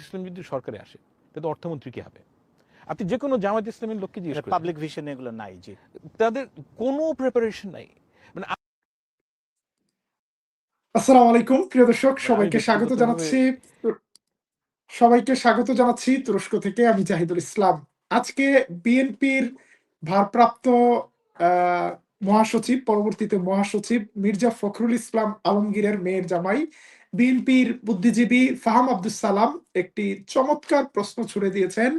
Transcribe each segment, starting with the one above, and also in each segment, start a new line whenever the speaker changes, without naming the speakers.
ইসলাম যদি সরকারে আসে তাহলে অর্থমন্ত্রী কি হবে? আপনি যে কোনো জামাত ইসলামের লোককে জিজ্ঞেস
পাবলিক ভিশন এগুলো নাই জি।
তাদের কোনো প্রিপারেশন নাই। মানে
আসসালামু আলাইকুম প্রিয় দর্শক সবাইকে স্বাগত জানাচ্ছি। সবাইকে স্বাগত জানাচ্ছি তুরস্ক থেকে আমি জাহিদুল ইসলাম। আজকে বিএনপির ভারপ্রাপ্ত আহ, মহাসচিব পরবর্তীতে মহাসচিব মির্জা ফখরুল ইসলাম আলমগীরের মেয়ের জামাই বিএনপির বুদ্ধিজীবী ফাহাম আব্দুল সালাম একটি চমৎকার প্রশ্ন ছুড়ে দিয়েছেন,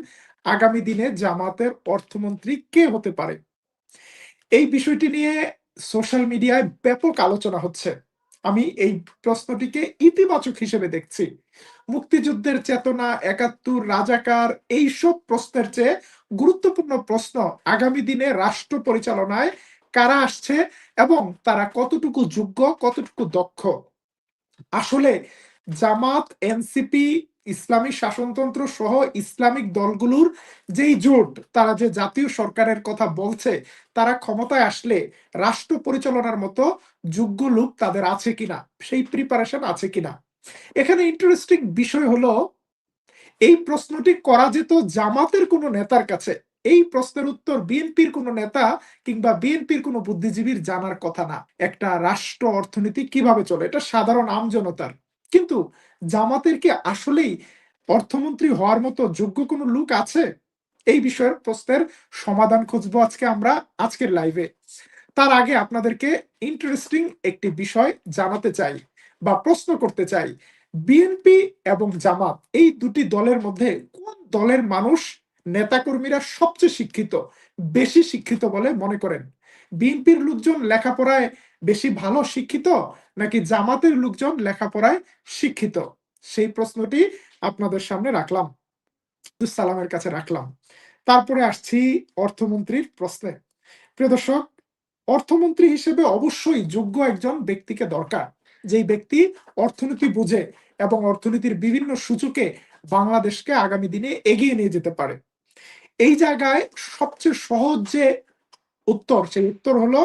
আগামী দিনে জামাতের অর্থমন্ত্রী কে হতে পারে? এই বিষয়টি নিয়ে সোশ্যাল মিডিয়ায় ব্যাপক আলোচনা হচ্ছে। আমি এই প্রশ্নটিকে ইতিবাচক হিসেবে দেখছি। মুক্তিযুদ্ধের চেতনা, একাত্তর, রাজাকার, এইসব প্রশ্নের চেয়ে গুরুত্বপূর্ণ প্রশ্ন আগামী দিনে রাষ্ট্র পরিচালনায় কারা আসছে এবং তারা কতটুকু যোগ্য, কতটুকু দক্ষ? আসলে জামাত, এনসিপি, ইসলামী শাসনতন্ত্র সহ ইসলামিক দলগুলোর যেই জোট, তারা যে জাতীয় সরকারের কথা বলছে, তারা ক্ষমতায় আসলে রাষ্ট্র পরিচালনার মতো যোগ্য লোক তাদের আছে কিনা, সেই প্রিপারেশন আছে কিনা। এখানে ইন্টারেস্টিং বিষয় হলো, এই প্রশ্নটি করা যেত জামাতের কোনো নেতার কাছে এই প্রশ্নের উত্তর বিএনপির কোনো নেতা কিংবা বিএনপির কোনো বুদ্ধিজীবীর জানার কথা না। একটা রাষ্ট্র অর্থনীতি কীভাবে চলে? এটা সাধারণ আমজনতার কিন্তু জামাতের কি আসলেই অর্থমন্ত্রী হওয়ার মতো যোগ্য কোনো লোক আছে? এই বিষয়ের প্রশ্নের সমাধান খুঁজবো আজকে আমরা আজকের লাইভে। তার আগে আপনাদেরকে ইন্টারেস্টিং একটি বিষয় জানাতে চাই বা প্রশ্ন করতে চাই। বিএনপি এবং জামাত এই দুটি দলের মধ্যে কোন দলের মানুষ নেতাকর্মীরা সবচেয়ে শিক্ষিত, বেশি শিক্ষিত বলে মনে করেন। বিএনপির লোকজন লেখাপড়ায় বেশি ভালো শিক্ষিত নাকি জামাতের লোকজন লেখাপড়ায় শিক্ষিত? সেই প্রশ্নটি আপনাদের সামনে রাখলাম। সালামের কাছে রাখলাম। তারপরে আসছি অর্থমন্ত্রীর প্রশ্নে। প্রিয় দর্শক, অর্থমন্ত্রী হিসেবে অবশ্যই যোগ্য একজন ব্যক্তিকে দরকার। যেই ব্যক্তি অর্থনীতি বুঝে এবং অর্থনীতির বিভিন্ন সূচকে বাংলাদেশকে আগামী দিনে এগিয়ে নিয়ে যেতে পারে। এই জায়গায় সবচেয়ে সহজ যে উত্তর, সেই উত্তর হলো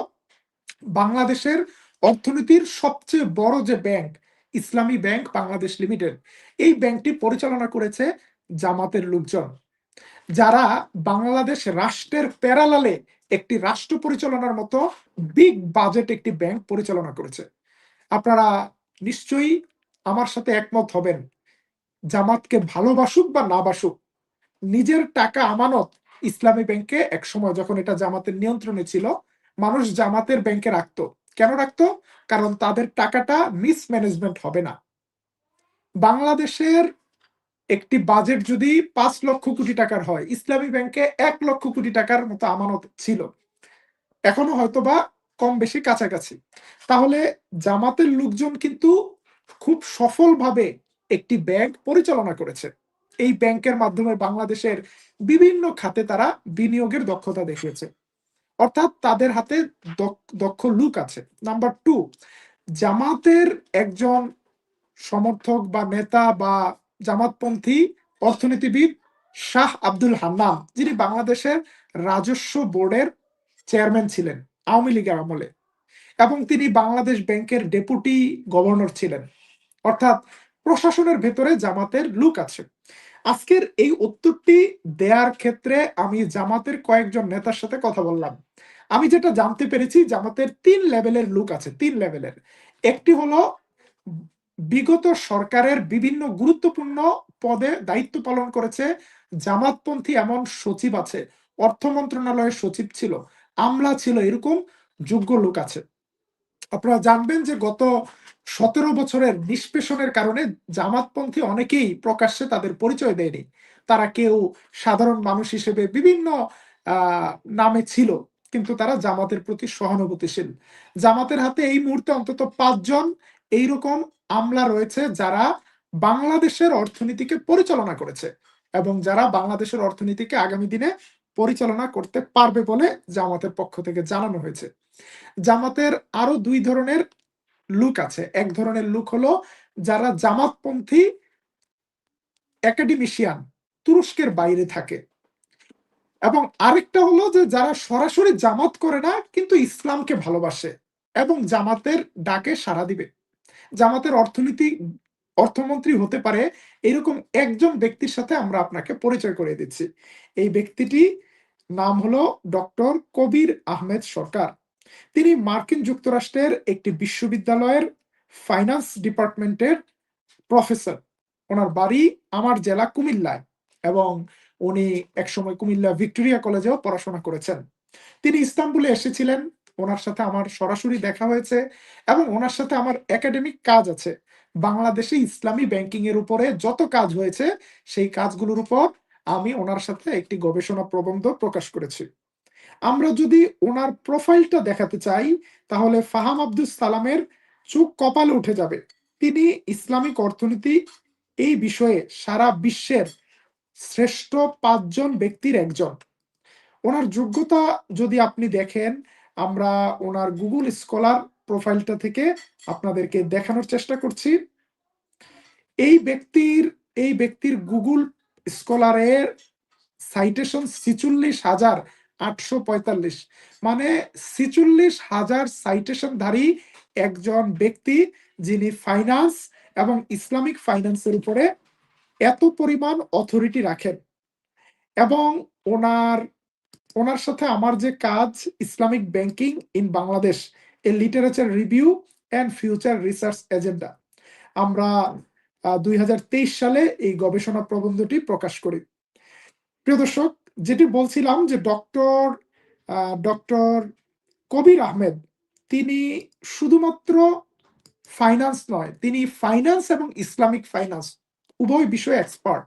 বাংলাদেশের অর্থনীতির সবচেয়ে বড় যে ব্যাংক, ইসলামী ব্যাংক বাংলাদেশ লিমিটেড। এই ব্যাংকটি পরিচালনা করেছে জামাতের লোকজন। যারা বাংলাদেশ রাষ্ট্রের প্যারালালে একটি রাষ্ট্র পরিচালনার মতো বিগ বাজেট একটি ব্যাংক পরিচালনা করেছে। আপনারা নিশ্চয়ই আমার সাথে একমত হবেন। জামাতকে ভালোবাসুক বা না বাসুক নিজের টাকা আমানত ইসলামী ব্যাংকে এক সময় যখন এটা জামাতের নিয়ন্ত্রণে ছিল, মানুষ জামাতের ব্যাংকে রাখতো। কেন রাখতো? কারণ তাদের টাকাটা মিসম্যানেজমেন্ট হবে না। বাংলাদেশের একটি বাজেট যদি পাঁচ লক্ষ কোটি টাকার হয়, ইসলামী ব্যাংকে এক লক্ষ কোটি টাকার মতো আমানত ছিল। এখনও হয়তোবা কম বেশি কাছাকাছি। তাহলে জামাতের লোকজন কিন্তু খুব সফলভাবে একটি ব্যাংক পরিচালনা করেছে। এই ব্যাংকের মাধ্যমে বাংলাদেশের বিভিন্ন খাতে তারা বিনিয়োগের দক্ষতা দেখিয়েছে। অর্থাৎ তাদের হাতে দক্ষ- লুক আছে। নাম্বার টু, জামাতের একজন সমর্থক বা নেতা বা জামাতপন্থী অর্থনীতিবিদ শাহ আব্দুল হান্নান, যিনি বাংলাদেশের রাজস্ব বোর্ডের চেয়ারম্যান ছিলেন আওয়ামী লীগের আমলে এবং তিনি বাংলাদেশ ব্যাংকের ডেপুটি গভর্নর ছিলেন। অর্থাৎ প্রশাসনের ভেতরে জামাতের লুক আছে। আজকের এই উত্তরটি দেওয়ার ক্ষেত্রে আমি জামাতের কয়েকজন নেতার সাথে কথা বললাম। আমি যেটা জানতে পেরেছি, জামাতের তিন লেভেলের লুক আছে, তিন লেভেলের। একটি হলো বিগত সরকারের বিভিন্ন গুরুত্বপূর্ণ পদে দায়িত্ব পালন করেছে। জামাতপন্থী এমন সচিব আছে, অর্থ মন্ত্রণালয়ের সচিব ছিল, আমলা ছিল এরকম যোগ্য লোক আছে। আপনারা জানবেন যে গত সতেরো বছরের নিষ্পেষণের কারণে জামাতপন্থী অনেকেই প্রকাশ্যে তাদের পরিচয় দেয়নি। তারা কেউ সাধারণ মানুষ হিসেবে বিভিন্ন নামে ছিল, কিন্তু তারা জামাতের প্রতি সহানুভূতিশীল। জামাতের হাতে এই মুহূর্তে অন্তত পাঁচজন এইরকম আমলা রয়েছে যারা বাংলাদেশের অর্থনীতিকে পরিচালনা করেছে এবং যারা বাংলাদেশের অর্থনীতিকে আগামী দিনে পরিচালনা করতে পারবে বলে জামাতের পক্ষ থেকে জানানো হয়েছে। জামাতের আরও দুই ধরনের লুক আছে। এক ধরনের লুক হলো যারা জামাতপন্থী একাডেমিশিয়ান তুরস্কের বাইরে থাকে। এবং আরেকটা হলো যে যারা সরাসরি জামাত করে না, কিন্তু ইসলামকে ভালোবাসে এবং জামাতের ডাকে সাড়া দিবে। জামাতের অর্থনীতি, অর্থমন্ত্রী হতে পারে, এরকম একজন ব্যক্তির সাথে আমরা আপনাকে পরিচয় করে দিচ্ছি। এই ব্যক্তিটি নাম হলো ডক্টর কবির আহমেদ সরকার। তিনি মার্কিন যুক্তরাষ্ট্রের একটি বিশ্ববিদ্যালয়ের ফাইন্যান্স ডিপার্টমেন্টের প্রফেসর। ওনার বাড়ি আমার জেলা কুমিল্লায় এবং উনি একসময় কুমিল্লা ভিক্টোরিয়া কলেজেও পড়াশোনা করেছেন। তিনি ইস্তাম্বুলে এসেছিলেন, ওনার সাথে আমার সরাসরি দেখা হয়েছে এবং ওনার সাথে আমার একাডেমিক কাজ আছে। বাংলাদেশে ইসলামী ব্যাংকিং এর উপরে যত কাজ হয়েছে, সেই কাজগুলোর উপর আমি ওনার সাথে একটি গবেষণা প্রবন্ধ প্রকাশ করেছি। আমরা যদি ওনার প্রোফাইলটা দেখাতে চাই, তাহলে ফাহাম আব্দুল সালামের চোখ কপালে উঠে যাবে। তিনি ইসলামিক অর্থনীতি এই বিষয়ে সারা বিশ্বের শ্রেষ্ঠ পাঁচজন ব্যক্তির একজন। ওনার যোগ্যতা যদি আপনি দেখেন, আমরা ওনার গুগল স্কলার প্রোফাইলটা থেকে আপনাদেরকে দেখানোর চেষ্টা করছি। এই ব্যক্তির এই ব্যক্তির গুগল স্কলারের সাইটেশন ছিচল্লিশ হাজার আটশো পঁয়তাল্লিশ। মানে ছিচল্লিশ হাজার সাইটেশনধারী একজন ব্যক্তি যিনি ফাইন্যান্স এবং ইসলামিক ফাইন্যান্সের উপরে এত পরিমাণ অথরিটি রাখেন এবং ওনার ওনার সাথে আমার যে কাজ Islamic banking in Bangladesh, a literature review and future research agenda আমরা দুই হাজার তেইশ সালে এই গবেষণা প্রবন্ধটি প্রকাশ করি। প্রিয় দর্শক যেটি বলছিলাম যে ডক্টর ডক্টর কবির আহমেদ, তিনি শুধুমাত্র ফাইন্যান্স নয়, তিনি ফাইন্যান্স এবং ইসলামিক ফাইন্যান্স উভয় বিষয়ে এক্সপার্ট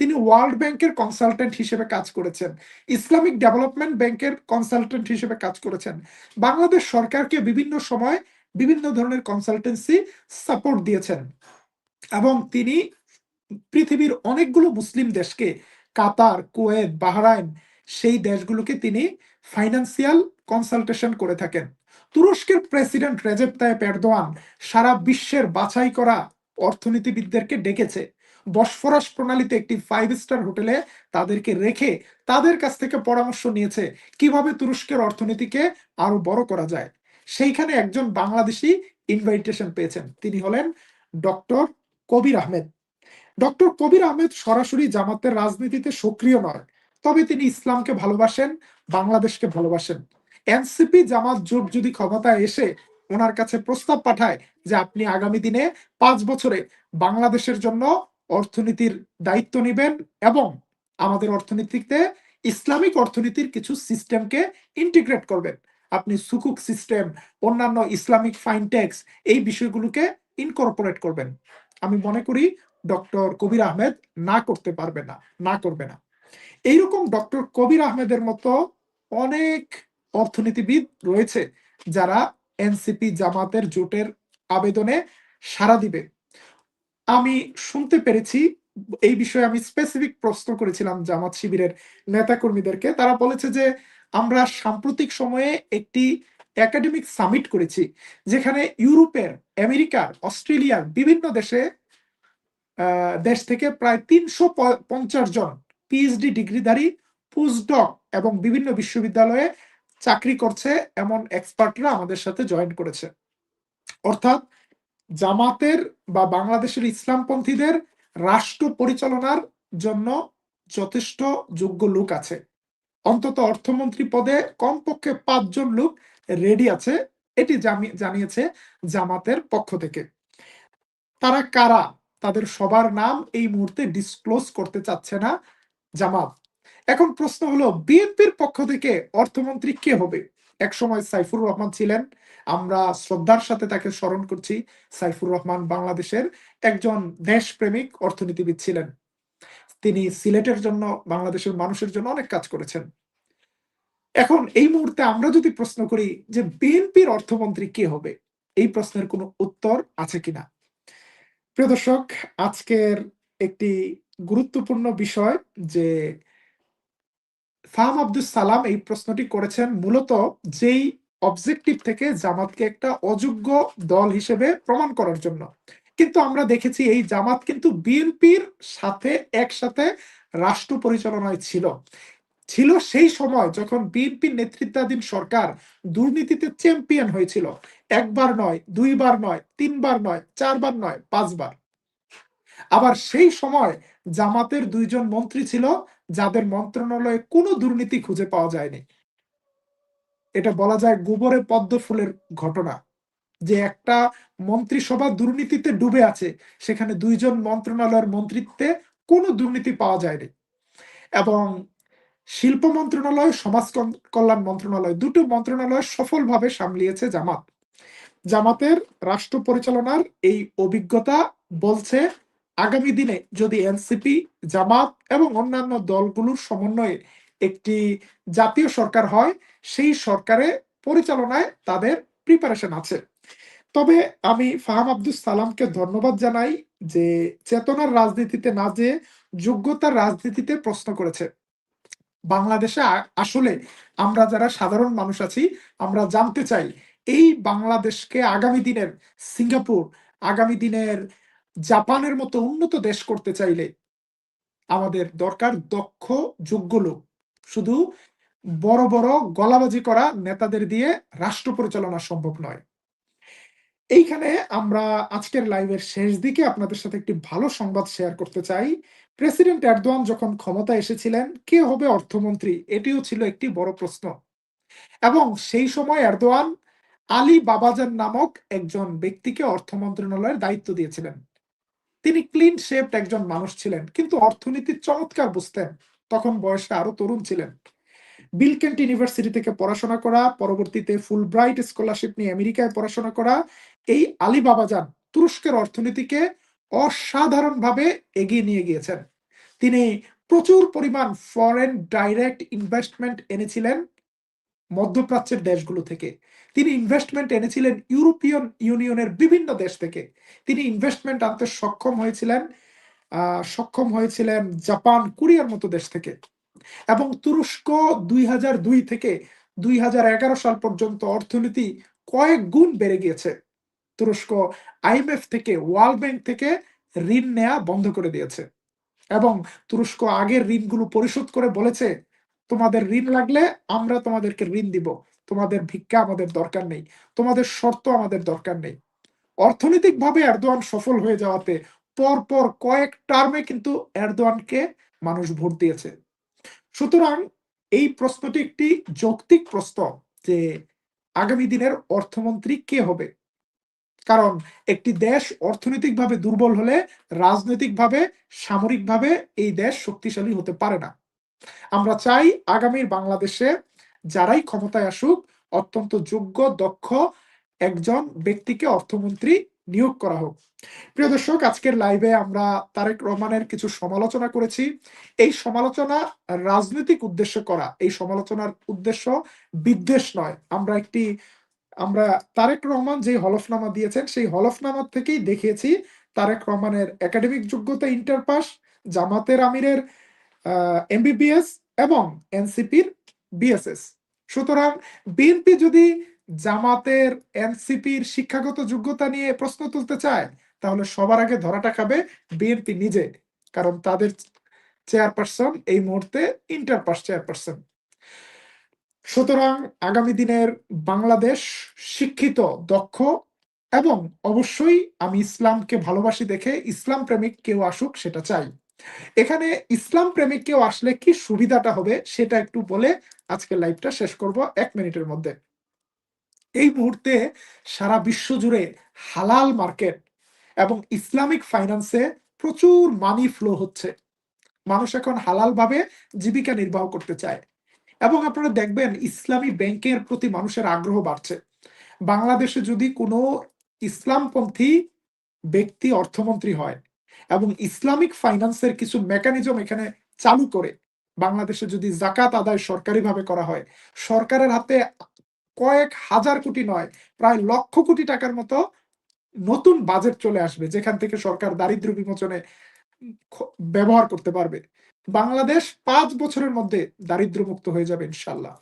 তিনি ওয়ার্ল্ড ব্যাংকের কনসালটেন্ট হিসেবে কাজ করেছেন, ইসলামিক ডেভেলপমেন্ট ব্যাংকের কনসালটেন্ট হিসেবে কাজ করেছেন। বাংলাদেশ সরকারকে বিভিন্ন সময় বিভিন্ন ধরনের কনসালটেন্সি সাপোর্ট দিয়েছেন এবং তিনি পৃথিবীর অনেকগুলো মুসলিম দেশকে কাতার, কুয়েত, বাহরাইন সেই দেশগুলোকে তিনি ফাইন্যান্সিয়াল কনসালটেশন করে থাকেন। তুরস্কের প্রেসিডেন্ট রেজেপ তায়েপ এরদোয়ান সারা বিশ্বের বাছাই করা অর্থনীতিবিদদেরকে ডেকেছে। বসফরাস প্রণালীতে একটি ফাইভ স্টার হোটেলে তাদেরকে রেখে তাদের কাছ থেকে পরামর্শ নিয়েছে কীভাবে তুরস্কের অর্থনীতিকে আরও বড় করা যায়। সেইখানে একজন বাংলাদেশি ইনভাইটেশন পেয়েছেন। তিনি হলেন ডক্টর কবির আহমেদ। ডক্টর কবির আহমেদ সরাসরি জামাতের রাজনীতিতে সক্রিয় নয়, তবে তিনি ইসলামকে ভালোবাসেন, বাংলাদেশকে ভালোবাসেন। এনসিপি জামাত জোট যদি ক্ষমতায় এসে ওনার কাছে প্রস্তাব পাঠায় যে আপনি আগামী দিনে পাঁচ বছরে বাংলাদেশের জন্য অর্থনীতির দায়িত্ব নেবেন এবং আমাদের অর্থনীতিতে ইসলামিক অর্থনীতির কিছু সিস্টেমকে ইন্টিগ্রেট করবেন, আপনি সুকুক সিস্টেম, অন্যান্য ইসলামিক ফাইনটেক্স এই বিষয়গুলোকে ইনকর্পোরেট করবেন। আমি মনে করি ডক্টর কবির আহমেদ না করতে পারবে না না করবে না। এইরকম ডক্টর কবির আহমেদের মতো অনেক অর্থনীতিবিদ রয়েছে যারা এনসিপি জামাতের জোটের আবেদনে সাড়া দিবে। আমি শুনতে পেরেছি, এই বিষয়ে আমি স্পেসিফিক প্রশ্ন করেছিলাম জামাত শিবিরের নেতাকর্মীদেরকে। তারা বলেছে যে, আমরা সাম্প্রতিক সময়ে একটি একাডেমিক সামিট করেছি, যেখানে ইউরোপের, আমেরিকার, অস্ট্রেলিয়ার বিভিন্ন দেশে দেশ থেকে প্রায় তিনশো পঞ্চাশ জন পিএইচডি ডিগ্রিধারী পোস্টডক এবং বিভিন্ন বিশ্ববিদ্যালয়ে চাকরি করছে এমন এক্সপার্টরা আমাদের সাথে জয়েন করেছে। অর্থাৎ জামাতের বা বাংলাদেশের ইসলামপন্থীদের রাষ্ট্র পরিচালনার জন্য যথেষ্ট যোগ্য লোক আছে। অন্তত অর্থমন্ত্রী পদে কমপক্ষে পাঁচজন লোক রেডি আছে, এটি জানিয়েছে জামাতের পক্ষ থেকে। তারা কারা? তাদের সবার নাম এই মুহূর্তে ডিসক্লোজ করতে চাচ্ছে না জামাত। এখন প্রশ্ন হলো, বিএনপির পক্ষ থেকে অর্থমন্ত্রী কে হবে? এক সময় সাইফুর রহমান ছিলেন। আমরা শ্রদ্ধার সাথে তাকে স্মরণ করছি। সাইফুর রহমান বাংলাদেশের একজন দেশপ্রেমিক অর্থনীতিবিদ ছিলেন। তিনি সিলেটের জন্য, বাংলাদেশের মানুষের জন্য অনেক কাজ করেছেন। এখন এই মুহূর্তে আমরা যদি প্রশ্ন করি যে বিএনপির অর্থমন্ত্রী কে হবে? এই প্রশ্নের কোনো উত্তর আছে কিনা? প্রিয় দর্শক, আজকের একটি গুরুত্বপূর্ণ বিষয় যে ফাহাম আব্দুল সালাম এই প্রশ্নটি করেছেন মূলত যেই অবজেক্টিভ থেকে জামাতকে একটা অযোগ্য দল হিসেবে প্রমাণ করার জন্য। কিন্তু আমরা দেখেছি এই জামাত কিন্তু বিএনপির সাথে একসাথে রাষ্ট্র পরিচালনায় ছিল। ছিল সেই সময় যখন বিএনপির নেতৃত্বাধীন সরকার দুর্নীতিতে চ্যাম্পিয়ন হয়েছিল। একবার নয়, দুইবার নয়, তিনবার নয়, চারবার নয়, পাঁচবার। আবার সেই সময় জামাতের দুইজন মন্ত্রী ছিল, যাদের মন্ত্রণালয়ে কোনো দুর্নীতি খুঁজে পাওয়া যায়নি। এটা বলা যায় গোবরে পদ্ম ফুলের ঘটনা, যে একটা মন্ত্রিসভা দুর্নীতিতে ডুবে আছে, সেখানে দুইজন মন্ত্রণালয়ের মন্ত্রিত্বে কোনো দুর্নীতি পাওয়া যায়নি। এবং শিল্প মন্ত্রণালয়, সমাজ কল্যাণ মন্ত্রণালয়, দুটো মন্ত্রণালয় সফলভাবে সামলিয়েছে জামাত। জামাতের রাষ্ট্র পরিচালনার এই অভিজ্ঞতা বলছে, আগামী দিনে যদি এনসিপি, জামাত এবং অন্যান্য দলগুলোর সমন্বয়ে একটি জাতীয় সরকার হয়, সেই সরকারে পরিচালনায় তাদের প্রিপারেশন আছে। তবে আমি ফাহাম আব্দুল সালামকে ধন্যবাদ জানাই যে চেতনার রাজনীতিতে না যে যোগ্যতার রাজনীতিতে প্রশ্ন করেছে। বাংলাদেশে আসলে আমরা যারা সাধারণ মানুষ আছি, আমরা জানতে চাই এই বাংলাদেশকে আগামী দিনের সিঙ্গাপুর, আগামী দিনের জাপানের মতো উন্নত দেশ করতে চাইলে আমাদের দরকার দক্ষ, যোগ্য লোক। শুধু বড় বড় গলাবাজি করা নেতাদের দিয়ে রাষ্ট্র পরিচালনা সম্ভব নয়। এইখানে আমরা আজকের লাইভের শেষ দিকে আপনাদের সাথে একটি ভালো সংবাদ শেয়ার করতে চাই। প্রেসিডেন্ট এরদোয়ান যখন ক্ষমতা এসেছিলেন, কে হবে অর্থমন্ত্রী? এটিও ছিল একটি বড় প্রশ্ন। এবং সেই সময় এরদোয়ান আলী বাবাজান নামক একজন ব্যক্তিকে অর্থ মন্ত্রণালয়ের দায়িত্ব দিয়েছিলেন। তিনি ক্লিন শেপড একজন মানুষ ছিলেন, কিন্তু অর্থনীতির চমৎকার বুঝতেন। তখন বয়সে আরও তরুণ ছিলেন। বিলকেন্ট ইউনিভার্সিটি থেকে পড়াশোনা করা, পরবর্তীতে ফুল ব্রাইট স্কলারশিপ নিয়ে আমেরিকায় পড়াশোনা করা, এই আলী বাবাজান তুরস্কের অর্থনীতিকে অসাধারণভাবে এগিয়ে নিয়ে গিয়েছেন। তিনি প্রচুর পরিমাণ ফরেন ডাইরেক্ট ইনভেস্টমেন্ট এনেছিলেন মধ্যপ্রাচ্যের দেশগুলো থেকে। তিনি ইনভেস্টমেন্ট এনেছিলেন ইউরোপিয়ান ইউনিয়নের বিভিন্ন দেশ থেকে। তিনি ইনভেস্টমেন্ট আনতে সক্ষম হয়েছিলেন সক্ষম হয়েছিলেন জাপান, কোরিয়ার মতো দেশ থেকে। এবং তুরস্ক দুই থেকে দুই সাল পর্যন্ত অর্থনীতি কয়েক গুণ বেড়ে গিয়েছে। তুরস্ক আইএমএফ থেকে, ওয়ার্ল্ড ব্যাংক থেকে ঋণ নেওয়া বন্ধ করে দিয়েছে। এবং তুরস্ক আগের ঋণগুলো পরিশোধ করে বলেছে, তোমাদের ঋণ লাগলে আমরা তোমাদেরকে ঋণ দিব। তোমাদের ভিক্ষা আমাদের দরকার নেই, তোমাদের শর্ত আমাদের দরকার নেই। অর্থনৈতিকভাবে এরদোয়ান সফল হয়ে যাওয়াতে পর পর কয়েক টার্মে কিন্তু এরদোয়ানকে মানুষ ভোট দিয়েছে। সুতরাং এই প্রশ্নটি একটি যৌক্তিক প্রশ্ন যে আগামী দিনের অর্থমন্ত্রী কে হবে? কারণ একটি দেশ অর্থনৈতিকভাবে দুর্বল হলে রাজনৈতিকভাবে, সামরিকভাবে এই দেশ শক্তিশালী হতে পারে না। আমরা চাই আগামীর বাংলাদেশে যারাই ক্ষমতায় আসুক, অত্যন্ত যোগ্য, দক্ষ একজন ব্যক্তিকে অর্থমন্ত্রী নিয়োগ করা হোক। প্রিয় দর্শক, আজকের লাইভে আমরা তারেক রহমানের কিছু সমালোচনা করেছি। এই সমালোচনা রাজনৈতিক উদ্দেশ্য করা, এই সমালোচনার উদ্দেশ্য বিদ্বেষ নয়। আমরা একটি, আমরা তারেক রহমান যে হলফনামা দিয়েছেন, সেই হলফনামা থেকেই দেখিয়েছি তারেক রহমানের একাডেমিক যোগ্যতা ইন্টার পাস জামাতের আমিরের এমবিবিএস এবং এনসিপির বিএসএস সুতরাং বিএনপি যদি জামাতের এনসিপির শিক্ষাগত যোগ্যতা নিয়ে প্রশ্ন তুলতে চায়, তাহলে সবার আগে ধরাটা খাবে বিএনপি নিজে, কারণ তাদের চেয়ারপারসন এই মুহূর্তে ইন্টার পাস চেয়ারপারসন। সুতরাং আগামী দিনের বাংলাদেশ শিক্ষিত, দক্ষ এবং অবশ্যই আমি ইসলামকে ভালোবাসি দেখে ইসলাম প্রেমিক কেউ আসুক সেটা চাই। এখানে ইসলাম প্রেমিক কেউ আসলে কি সুবিধাটা হবে সেটা একটু বলে আজকের লাইভটা শেষ করব এক মিনিটের মধ্যে। এই মুহূর্তে সারা বিশ্ব জুড়ে হালাল মার্কেট এবং ইসলামিক ফাইন্যান্সে প্রচুর মানি ফ্লো হচ্ছে। মানুষ এখন হালাল ভাবে জীবিকা নির্বাহ করতে চায়। এবং আপনারা দেখবেন ইসলামী ব্যাংকের প্রতি মানুষের আগ্রহ বাড়ছে। বাংলাদেশে যদি কোনো ইসলামপন্থী ব্যক্তি অর্থমন্ত্রী হয় এবং ইসলামিক ফাইন্যান্সের কিছু মেকানিজম এখানে চালু করে। বাংলাদেশে যদি জাকাত আদায় সরকারিভাবে করা হয়, সরকারের হাতে কয়েক হাজার কোটি নয়, প্রায় লক্ষ কোটি টাকার মতো নতুন বাজেট চলে আসবে, যেখান থেকে সরকার দারিদ্র বিমোচনে ব্যবহার করতে পারবে। বাংলাদেশ পাঁচ বছরের মধ্যে দারিদ্র মুক্ত হয়ে যাবে ইনশাল্লাহ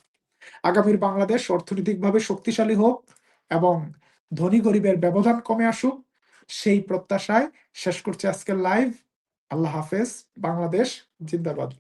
আগামীর বাংলাদেশ অর্থনৈতিকভাবে শক্তিশালী হোক এবং ধনী গরিবের ব্যবধান কমে আসুক। সেই প্রত্যাশায় শেষ করছি আজকের লাইভ আল্লাহ হাফেজ বাংলাদেশ জিন্দাবাদ।